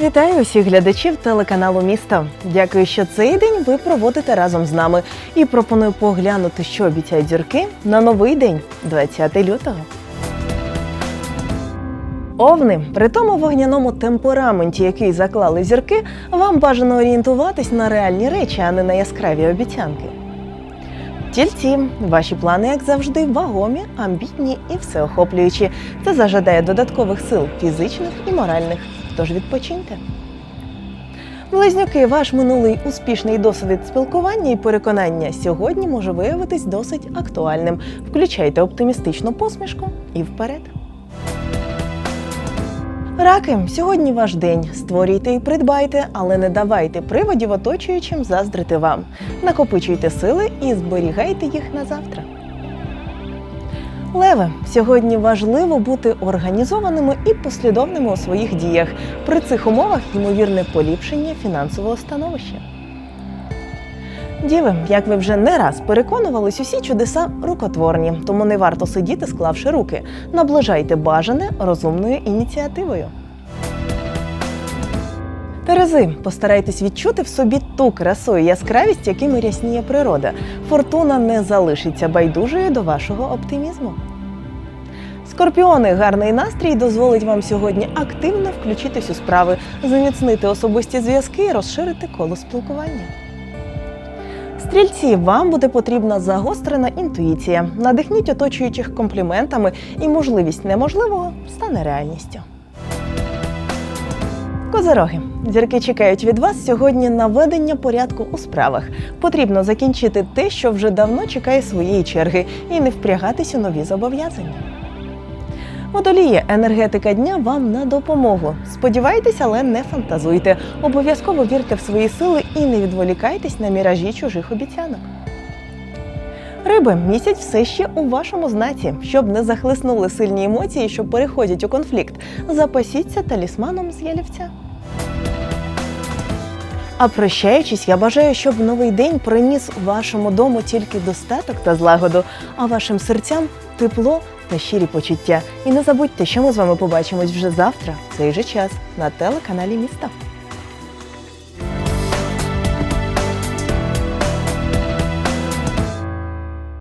Вітаю усіх глядачів телеканалу Місто. Дякую, що цей день ви проводите разом з нами. І пропоную поглянути, що обіцяють зірки на новий день, 20 лютого. Овни, при тому вогняному темпераменті, який заклали зірки, вам бажано орієнтуватись на реальні речі, а не на яскраві обіцянки. Тільці, ваші плани, як завжди, вагомі, амбітні і всеохоплюючі. Це зажадає додаткових сил фізичних і моральних. Тож відпочиньте. Близнюки, ваш минулий успішний досвід спілкування і переконання сьогодні може виявитись досить актуальним. Включайте оптимістичну посмішку і вперед. Раки, сьогодні ваш день. Створюйте і придбайте, але не давайте приводів оточуючим заздрити вам. Накопичуйте сили і зберігайте їх на завтра. Леве, сьогодні важливо бути організованими і послідовними у своїх діях. При цих умовах ймовірне поліпшення фінансового становища. Діви, як ви вже не раз переконувались, усі чудеса рукотворні, тому не варто сидіти, склавши руки. Наближайте бажане розумною ініціативою. Терези, постарайтесь відчути в собі ту красу і яскравість, якими рясніє природа. Фортуна не залишиться байдужою до вашого оптимізму. Скорпіони, гарний настрій дозволить вам сьогодні активно включитись у справи, зміцнити особисті зв'язки і розширити коло спілкування. Стрільці, вам буде потрібна загострена інтуїція. Надихніть оточуючих компліментами, і можливість неможливого стане реальністю. Козороги, зірки чекають від вас сьогодні наведення порядку у справах. Потрібно закінчити те, що вже давно чекає своєї черги, і не впрягатись у нові зобов'язання. Водоліє, енергетика дня вам на допомогу. Сподівайтесь, але не фантазуйте. Обов'язково вірте в свої сили і не відволікайтесь на міражі чужих обіцянок. Риби, місяць все ще у вашому знаці. Щоб не захлиснули сильні емоції, що переходять у конфлікт. Запасіться талісманом з ялівця. А прощаючись, я бажаю, щоб новий день приніс вашому дому тільки достаток та злагоду, а вашим серцям тепло та щирі почуття. І не забудьте, що ми з вами побачимось вже завтра, в цей же час, на телеканалі Міста.